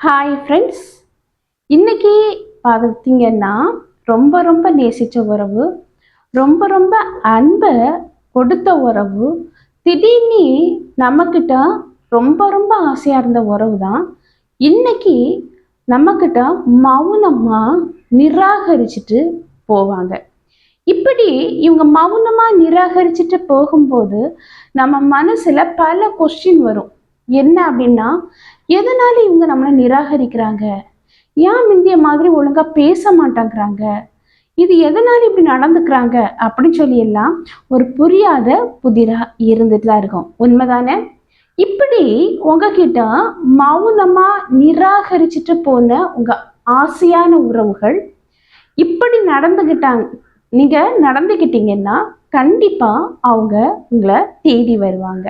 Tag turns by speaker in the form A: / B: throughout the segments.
A: Hi friends இன்னைக்கு பார்த்தீங்கன்னா ரொம்ப ரொம்ப நேசித்த உறவு ரொம்ப ரொம்ப அன்பை கொடுத்த உறவு திடீர்னு நம்மக்கிட்ட ரொம்ப ரொம்ப ஆசையாக இருந்த உறவு தான் இன்னைக்கு நம்மக்கிட்ட மௌனமாக நிராகரிச்சுட்டு போவாங்க. இப்படி இவங்க மௌனமாக நிராகரிச்சுட்டு போகும்போது நம்ம மனசில் பல கொஸ்டின் வரும். என்ன அப்படின்னா எதனால இவங்க நம்மளை நிராகரிக்கிறாங்க? ஏன் முந்திய மாதிரி ஒழுங்கா பேச மாட்டேங்கிறாங்க? இது எதனால இப்படி நடந்துக்கிறாங்க? அப்படின்னு சொல்லி எல்லாம் ஒரு புரியாத புதிரா இருந்துட்டு தான் இருக்கும். உண்மைதானே? இப்படி உங்ககிட்ட மௌனமா நிராகரிச்சுட்டு போன உங்க ஆசையான உறவுகள் இப்படி நடந்துகிட்டாங்க நீங்க நடந்துக்கிட்டீங்கன்னா கண்டிப்பா அவங்க உங்களை தேடி வருவாங்க.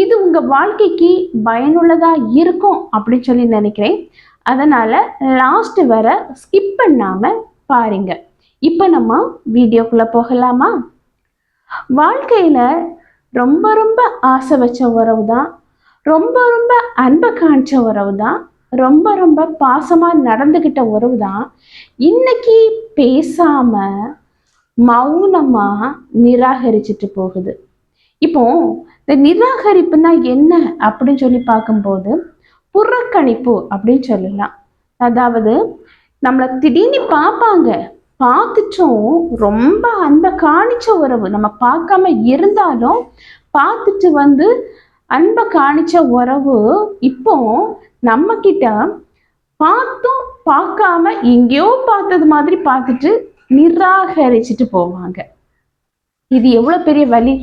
A: இது உங்க வாழ்க்கைக்கு பயனுள்ளதா இருக்கும் அப்படின்னு சொல்லி நினைக்கிறேன். அதனால லாஸ்ட் வர ஸ்கிப் பண்ணாம பாருங்க. இப்போ நம்ம வீடியோக்குள்ள போகலாமா? வாழ்க்கையில ரொம்ப ரொம்ப ஆசை வச்ச உறவு தான் ரொம்ப ரொம்ப அன்பை காணிச்ச உறவு தான் ரொம்ப ரொம்ப பாசமா நடந்துக்கிட்ட உறவு தான் இன்னைக்கு பேசாம மௌனமா நிராகரிச்சுட்டு போகுது. இப்போ இந்த நிராகரிப்புனா என்ன அப்படின்னு சொல்லி பார்க்கும்போது புறக்கணிப்பு அப்படின்னு சொல்லலாம். அதாவது நம்மளை திடீர்னு பார்ப்பாங்க. பார்த்துட்டும். ரொம்ப அன்பை காணிச்ச உறவு. நம்ம பார்க்காம இருந்தாலும் பார்த்துட்டு வந்து அன்பை காணிச்ச உறவு இப்போ நம்ம கிட்ட பார்த்தும் பார்க்காம எங்கேயோ பார்த்தது மாதிரி பார்த்துட்டு நிராகரிச்சுட்டு போவாங்க. இது எவ்வளோ பெரிய வழி?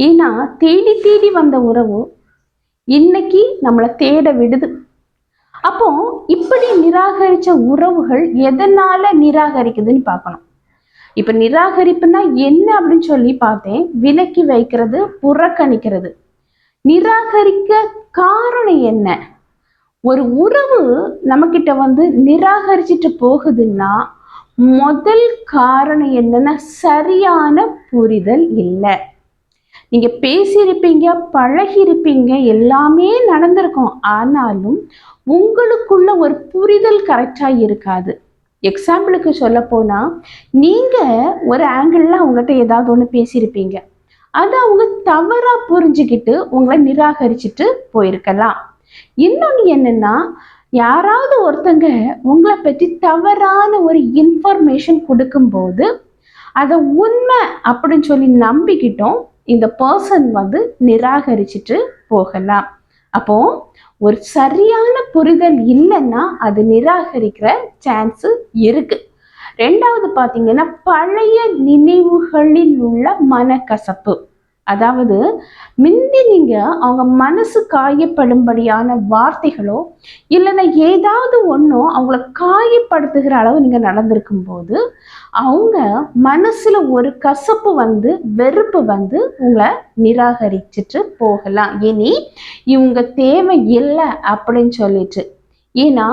A: ஏன்னா தேடி தேடி வந்த உறவு இன்னைக்கு நம்மளை தேட விடுது. அப்போ இப்படி நிராகரிச்ச உறவுகள் எதனால நிராகரிக்குதுன்னு பார்க்கணும். இப்ப நிராகரிப்புனா என்ன அப்படின்னு சொல்லி பார்த்தேன். விலக்கி வைக்கிறது புறக்கணிக்கிறது. நிராகரிக்க காரணம் என்ன? ஒரு உறவு நம்மக்கிட்ட வந்து நிராகரிச்சுட்டு போகுதுன்னா முதல் காரணம் என்னன்னா சரியான புரிதல் இல்லை. நீங்க பேசியிருப்பீங்க பழகியிருப்பீங்க எல்லாமே நடந்திருக்கும். ஆனாலும் உங்களுக்குள்ள ஒரு புரிதல் கரெக்டா இருக்காது. எக்ஸாம்பிளுக்கு சொல்ல போனா நீங்க ஒரு ஆங்கிளில் அவங்ககிட்ட ஏதாவது ஒன்று பேசியிருப்பீங்க. அதை அவங்க தவறா புரிஞ்சுக்கிட்டு உங்களை நிராகரிச்சுட்டு போயிருக்கலாம். இன்னொன்று என்னன்னா யாராவது ஒருத்தங்க உங்களை பற்றி தவறான ஒரு இன்ஃபர்மேஷன் கொடுக்கும்போது அதை உண்மை அப்படின்னு சொல்லி நம்பிக்கிட்டோம். இந்த பர்சன் வந்து நிராகரிச்சுட்டு போகலாம். அப்போ ஒரு சரியான புரிதல் இல்லைன்னா அது நிராகரிக்கிற சான்ஸ் இருக்கு. ரெண்டாவது பார்த்தீங்கன்னா பழைய நினைவுகளில் உள்ள மனக்கசப்பு. அதாவது முந்தி நீங்க அவங்க மனசு காயப்படும்படியான வார்த்தைகளோ இல்லைன்னா ஏதாவது ஒன்றும் அவங்கள காயப்படுத்துகிற அளவு நீங்க நடந்திருக்கும் போது அவங்க மனசுல ஒரு கசப்பு வந்து வெறுப்பு வந்து உங்களை நிராகரிச்சுட்டு போகலாம். இனி இவங்க தேவை இல்லை அப்படின்னு சொல்லிட்டு. ஏன்னா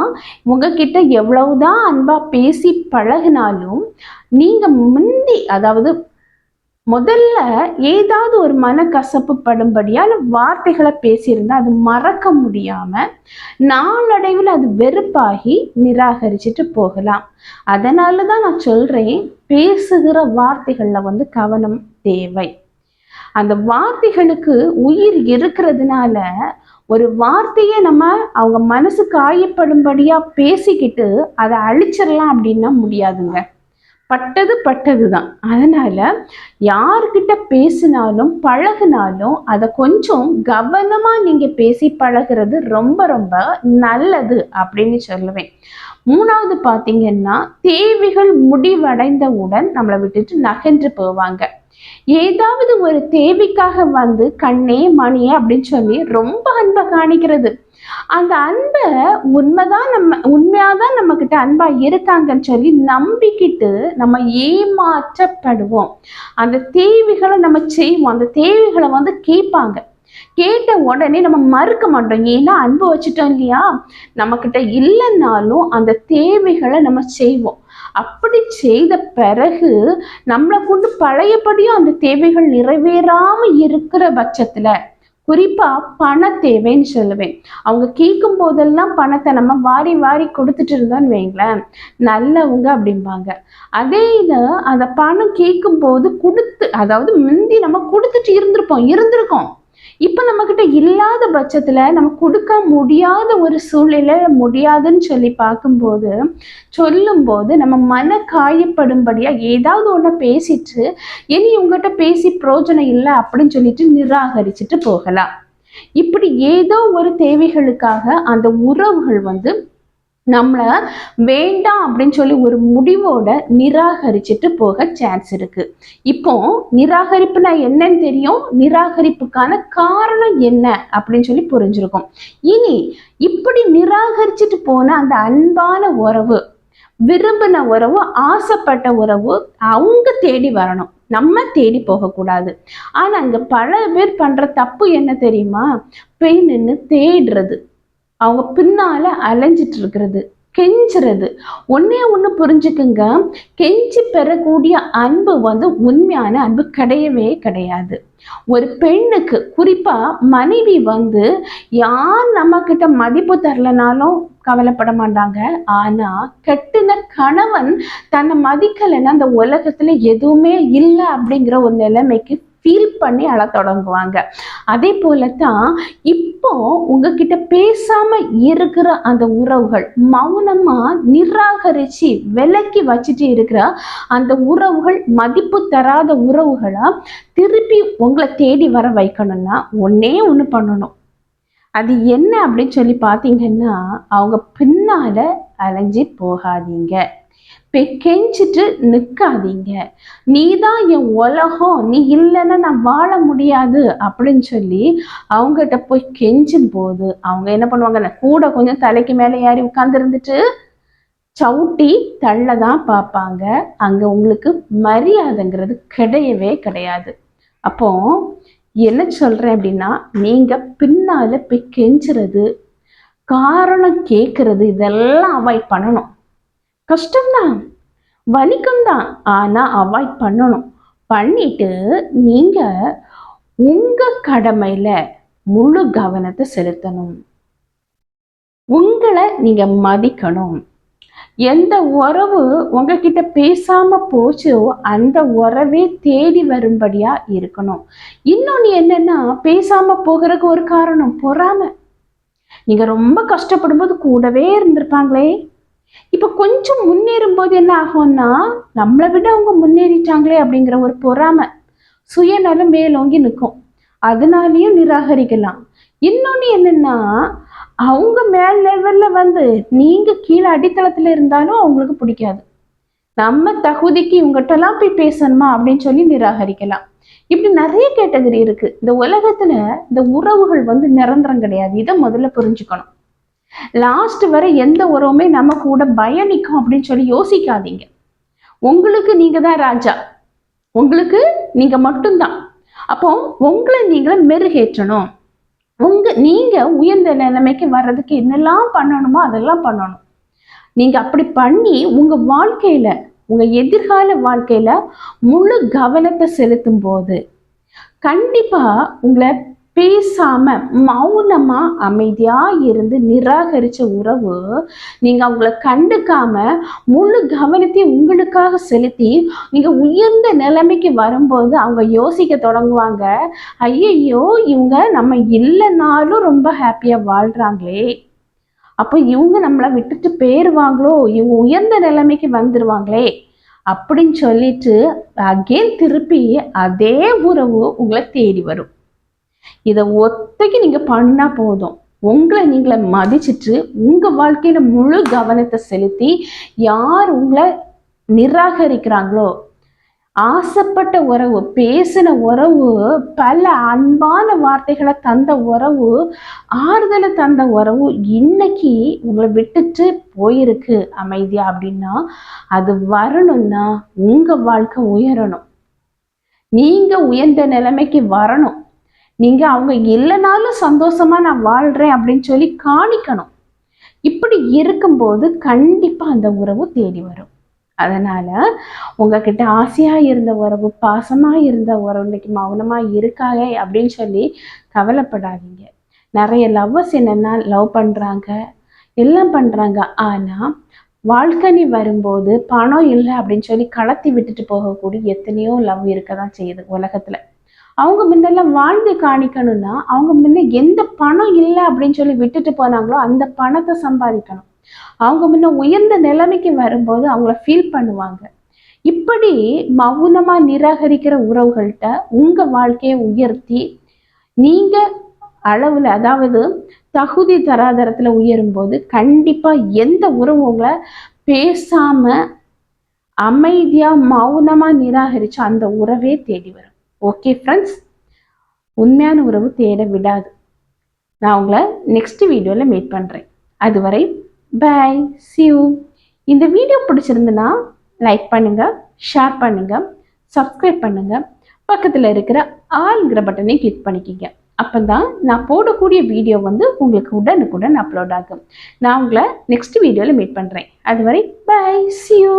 A: உங்ககிட்ட எவ்வளவுதான் அன்பா பேசி பழகினாலும் நீங்க முந்தி அதாவது முதல்ல ஏதாவது ஒரு மனக்கசப்பு படும்படியான வார்த்தைகளை பேசியிருந்தா அது மறக்க முடியாம நாளடைவில் அது வெறுப்பாகி நிராகரிச்சுட்டு போகலாம். அதனால தான் நான் சொல்றேன் பேசுகிற வார்த்தைகள்ல வந்து கவனம் தேவை. அந்த வார்த்தைகளுக்கு உயிர் இருக்கிறதுனால ஒரு வார்த்தையை நம்ம அவங்க மனசு காயப்படும்படியா பேசிக்கிட்டு அதை அழிச்சிடலாம் அப்படின்னா முடியாதுங்க. பட்டது பட்டது தான் அதனால் யார்கிட்ட பேசினாலும் பழகினாலும் அதை கொஞ்சம் கவனமாக நீங்கள் பேசி பழகிறது ரொம்ப ரொம்ப நல்லது அப்படின்னு சொல்லுவேன். மூணாவது பார்த்தீங்கன்னா தேவைகள் முடிவடைந்தவுடன் நம்மளை விட்டுட்டு நகன்று போவாங்க. ஏதாவது ஒரு தேவைக்காக வந்து கண்ணே மணியே அப்படின்னு சொல்லி ரொம்ப அன்பை காணிக்கிறது. அந்த அன்பை உண்மைதான் நம்ம உண்மையாதான் நம்ம கிட்ட அன்பா இருக்காங்கன்னு சொல்லி நம்பிக்கிட்டு நம்ம ஏமாற்றப்படுவோம். அந்த தேவைகளை நம்ம செய்வோம். அந்த தேவைகளை வந்து கேட்பாங்க. கேட்ட உடனே நம்ம மறுக்க மாட்டோம். ஏன்னா அன்பு வச்சுட்டோம் இல்லையா? நம்மக்கிட்ட இல்லைன்னாலும் அந்த தேவைகளை நம்ம செய்வோம். அப்படி செய்த பிறகு நம்மளை கொண்டு பழையபடியும் அந்த தேவைகள் நிறைவேறாம இருக்கிற பட்சத்துல குறிப்பா பண தேவைன்னு சொல்லுவேன். அவங்க கேட்கும் போதெல்லாம் பணத்தை நம்ம வாரி வாரி கொடுத்துட்டு இருந்தோம்னு வைங்களேன். நல்லவங்க அப்படிம்பாங்க. அதே இதை அந்த பணம் கேட்கும் போது கொடுத்து அதாவது முந்தி நம்ம கொடுத்துட்டு இருந்திருப்போம் இருந்திருக்கோம். இப்போ நம்மக்கிட்ட இல்லாத பட்சத்தில் நம்ம கொடுக்க முடியாத ஒரு சூழ்நிலை முடியாதுன்னு சொல்லி பார்க்கும்போது சொல்லும்போது நம்ம மன காயப்படும்படியாக ஏதாவது ஒன்று பேசிட்டு இனி உங்ககிட்ட பேசி பிரோஜனம் இல்லை அப்படின்னு சொல்லிட்டு நிராகரிச்சுட்டு போகலாம். இப்படி ஏதோ ஒரு தேவைகளுக்காக அந்த உறவுகள் வந்து நம்மளை வேண்டாம் அப்படின்னு சொல்லி ஒரு முடிவோட நிராகரிச்சுட்டு போக சான்ஸ் இருக்கு. இப்போ நிராகரிப்புனா என்னன்னு தெரியும்? நிராகரிப்புக்கான காரணம் என்ன அப்படின்னு சொல்லி புரிஞ்சிருக்கும். இனி இப்படி நிராகரிச்சுட்டு போன அந்த அன்பான உறவு விரும்பின உறவு ஆசைப்பட்ட உறவு அவங்க தேடி வரணும். நம்ம தேடி போகக்கூடாது. ஆனா அங்க பல பேர் பண்ற தப்பு என்ன தெரியுமா? போய் தேடுறது. அவங்க பின்னால அலைஞ்சிட்டு இருக்கிறது கெஞ்சுறது. ஒன்னே ஒன்று புரிஞ்சுக்குங்க. கெஞ்சி பெறக்கூடிய அன்பு வந்து உண்மையான அன்பு கிடையவே கிடையாது. ஒரு பெண்ணுக்கு குறிப்பா மனைவி வந்து யார் நம்ம கிட்ட மதிப்பு தரலனாலும் கவலைப்பட மாட்டாங்க. ஆனா கட்டுன கணவன் தன்னை மதிக்கலைன்னா அந்த உலகத்துல எதுவுமே இல்லை அப்படிங்கிற ஒரு நிலைமைக்கு ஃபீல் பண்ணி அழ தொடங்குவாங்க. அதே போல தான் இப்போ உங்ககிட்ட பேசாம இருக்கிற அந்த உறவுகள் மௌனமா நிராகரிச்சு விலக்கி வச்சுட்டு இருக்கிற அந்த உறவுகள் மதிப்பு தராத உறவுகளா திருப்பி உங்களை தேடி வர வைக்கணும்னா ஒன்னே ஒன்று பண்ணணும். அது என்ன அப்படின்னு சொல்லி பார்த்தீங்கன்னா அவங்க பின்னால அலைஞ்சி போகாதீங்க. கெஞ்சிட்டு நிற்காதீங்க நீ தான் என் உலகம் நீ இல்லைன்னா நான் வாழ முடியாது அப்படின்னு சொல்லி அவங்ககிட்ட போய் கெஞ்சும் போது அவங்க என்ன பண்ணுவாங்க கூட கொஞ்சம் தலைக்கு மேலே ஏறி உட்காந்துருந்துட்டு சவுட்டி தள்ள தான் பார்ப்பாங்க. அங்கே உங்களுக்கு மரியாதைங்கிறது கிடையவே கிடையாது. அப்போ என்ன சொல்கிறேன் அப்படின்னா நீங்கள் பின்னால் போய் கெஞ்சுறது காரணம் கேட்குறது இதெல்லாம் அவாய்ட் பண்ணணும். கஷ்டம்தான். வலிக்கும் தான் ஆனால் அவாய்ட் பண்ணணும். பண்ணிட்டு நீங்கள் உங்கள் கடமையில் முழு கவனத்தை செலுத்தணும். உங்களை நீங்கள் மதிக்கணும். எந்த உறவு உங்ககிட்ட பேசாம போச்சோ அந்த உறவே தேடி வரும்படியா இருக்கணும். இன்னொன்று என்னன்னா பேசாம போகிறதுக்கு ஒரு காரணம் பொறாம. நீங்க ரொம்ப கஷ்டப்படும் போது கூடவே இருந்திருப்பாங்களே. இப்போ கொஞ்சம் முன்னேறும் போது என்ன ஆகும்னா நம்மளை விட அவங்க முன்னேறிட்டாங்களே அப்படிங்கிற ஒரு பொறாமை சுயநலம் மேலோங்கி நிற்கும். அதனாலையும் நிராகரிக்கலாம். இன்னொன்று என்னன்னா அவங்க மேல் லெவலில் வந்து நீங்க கீழே அடித்தளத்துல இருந்தாலும் அவங்களுக்கு பிடிக்காது. நம்ம தகுதிக்கு இவங்ககிட்டலாம் போய் பேசணுமா அப்படின்னு சொல்லி நிராகரிக்கலாம். இப்படி நிறைய கேட்டகரி இருக்கு. இந்த உலகத்துல இந்த உறவுகள் வந்து நிரந்தரம் கிடையாது. இதை முதல்ல புரிஞ்சுக்கணும். லாஸ்ட் வரை எந்த உறவுமே நம்ம கூட பயணிக்கும் அப்படின்னு சொல்லி யோசிக்காதீங்க. உங்களுக்கு நீங்க தான் ராஜா. உங்களுக்கு நீங்க மட்டும்தான். அப்போ உங்களை நீங்களே மெருகேற்றணும். உங்க நீங்க உயர்ந்த நிலைமைக்கு வர்றதுக்கு என்னெல்லாம் பண்ணணுமோ அதெல்லாம் பண்ணணும். நீங்க அப்படி பண்ணி உங்க வாழ்க்கையில உங்க எதிர்கால வாழ்க்கையில முழு கவனத்தை செலுத்தும் போது கண்டிப்பா உங்களை பேசாம மௌனமா அமைதியா இருந்து நிராகரிச்ச உறவு நீங்க அவங்கள கண்டுக்காம முழு கவனத்தையும் உங்களுக்காக செலுத்தி நீங்க உயர்ந்த நிலைமைக்கு வரும்போது அவங்க யோசிக்க தொடங்குவாங்க. ஐயையோ இவங்க நம்ம இல்லைனாலும் ரொம்ப ஹாப்பியா வாழ்றாங்களே. அப்போ இவங்க நம்மளை விட்டுட்டு போயிருவாங்களோ? இவங்க உயர்ந்த நிலைமைக்கு வந்துருவாங்களே. அப்படின்னு சொல்லிட்டு அகேன் திருப்பி அதே உறவு உங்களை தேடி வரும். இதை ஒத்தைக்கு நீங்க பண்ணா போதும். உங்களை நீங்களை மதிச்சிட்டு உங்க வாழ்க்கையில முழு கவனத்தை செலுத்தி யார் உங்களை நிராகரிக்கிறாங்களோ ஆசைப்பட்ட உறவு பேசின உறவு பல அன்பான வார்த்தைகளை தந்த உறவு ஆறுதலை தந்த உறவு இன்னைக்கு உங்களை விட்டுட்டு போயிருக்கு அமைதியா அப்படின்னா அது வரணும்னா உங்க வாழ்க்கை உயரணும். நீங்க உயர்ந்த நிலைமைக்கு வரணும். நீங்க அவங்க இல்லைனாலும் சந்தோஷமா நான் வாழ்றேன் அப்படின்னு சொல்லி காணிக்கணும். இப்படி இருக்கும்போது கண்டிப்பா அந்த உறவு தேடி வரும். அதனால உங்ககிட்ட ஆசையா இருந்த உறவு பாசமா இருந்த உறவு இன்னைக்கு மௌனமா இருக்காங்க அப்படின்னு சொல்லி கவலைப்படாதீங்க. நிறைய லவ்வர்ஸ் என்னன்னா லவ் பண்றாங்க எல்லாம் பண்றாங்க. ஆனா வாழ்க்கனி வரும்போது பணம் இல்லை அப்படின்னு சொல்லி கலத்தி விட்டுட்டு போகக்கூடிய எத்தனையோ லவ் இருக்க தான் செய்யுது உலகத்துல. அவங்க முன்னெல்லாம் வாழ்ந்து காணிக்கணும்னா அவங்க முன்ன எந்த பணம் இல்லை அப்படின்னு சொல்லி விட்டுட்டு போனாங்களோ அந்த பணத்தை சம்பாதிக்கணும். அவங்க முன்ன உயர்ந்த நிலைமைக்கு வரும்போது அவங்கள ஃபீல் பண்ணுவாங்க. இப்படி மௌனமா நிராகரிக்கிற உறவுகள்கிட்ட உங்க வாழ்க்கையை உயர்த்தி நீங்க அளவுல அதாவது தகுதி தராதரத்துல உயரும்போது கண்டிப்பா எந்த உறவு உங்களை பேசாம அமைதியா மௌனமா நிராகரிச்சு அந்த உறவே தேடி வரும். ஓகே ஃப்ரெண்ட்ஸ் உண்மையான உறவு தேட விடாது. நான் உங்களை நெக்ஸ்ட் வீடியோவில் மீட் பண்ணுறேன் அதுவரை பை சியூ இந்த வீடியோ பிடிச்சிருந்துன்னா லைக் பண்ணுங்கள் ஷேர் பண்ணுங்கள் சப்ஸ்கிரைப் பண்ணுங்கள் பக்கத்தில் இருக்கிற ஆளுங்கிற பட்டனை கிளிக் பண்ணிக்கிங்க. அப்போ தான் நான் போடக்கூடிய வீடியோ வந்து உங்களுக்கு உடனுக்குடன் அப்லோட் ஆகும். நான் உங்களை நெக்ஸ்ட் வீடியோவில் மீட் பண்ணுறேன் அதுவரை பை சியூ